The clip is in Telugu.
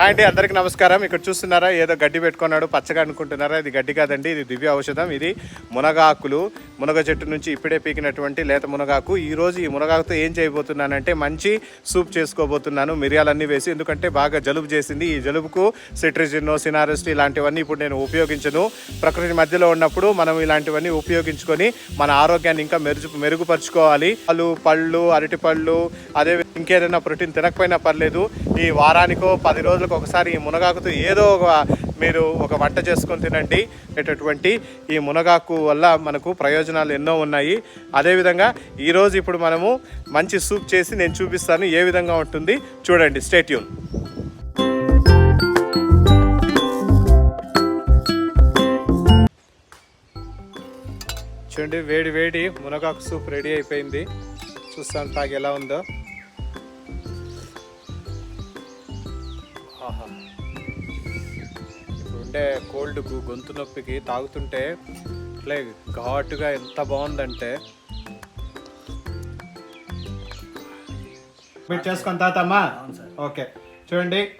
హాయ్ అండి అందరికి నమస్కారం. ఇక్కడ చూస్తున్నారా ఏదో గడ్డి పెట్టుకున్నాడు పచ్చగా అనుకుంటున్నారా? ఇది గడ్డి కాదండి ఇది దివ్య ఔషధం. ఇది మునగాకులు. మునగ చెట్టు నుంచి ఇప్పుడే పీకినటువంటి లేత మునగాకు. ఈ రోజు ఈ మునగాకుతో ఏం చేయబోతున్నానంటే మంచి సూప్ చేసుకోబోతున్నాను. మిరియాలన్నీ వేసి ఎందుకంటే బాగా జలుబు చేసింది. ఈ జలుబుకు సిట్రిజిన్ సినారెస్ట్ ఇలాంటివన్నీ ఇప్పుడు నేను ఉపయోగించను. ప్రకృతి మధ్యలో ఉన్నప్పుడు మనం ఇలాంటివన్నీ ఉపయోగించుకొని మన ఆరోగ్యాన్ని ఇంకా మెరుగు మెరుగుపరుచుకోవాలి. పళ్ళు పళ్ళు అరటి పళ్ళు అదే ఇంకేదైనా ప్రోటీన్ తినకపోయినా పర్లేదు. ఈ వారానికో పది రోజులు రోజులకు ఒకసారి ఈ మునగాకుతో ఏదో ఒక మీరు ఒక వంట చేసుకొని తినండి అనేటటువంటి ఈ మునగాకు వల్ల మనకు ప్రయోజనాలు ఎన్నో ఉన్నాయి. అదేవిధంగా ఈరోజు ఇప్పుడు మనము మంచి సూప్ చేసి నేను చూపిస్తాను ఏ విధంగా ఉంటుంది. చూడండి స్టేట్యూన్ చూడండి వేడి వేడి మునగాకు సూప్ రెడీ అయిపోయింది. చూస్తాను తాగి ఎలా ఉందో. ఉండే కోల్డ్కు గొంతు నొప్పికి తాగుతుంటే ఇట్లే ఘాటుగా ఎంత బాగుందంటే. మీరు చేసుకొని తాతమ్మా ఓకే. చూడండి.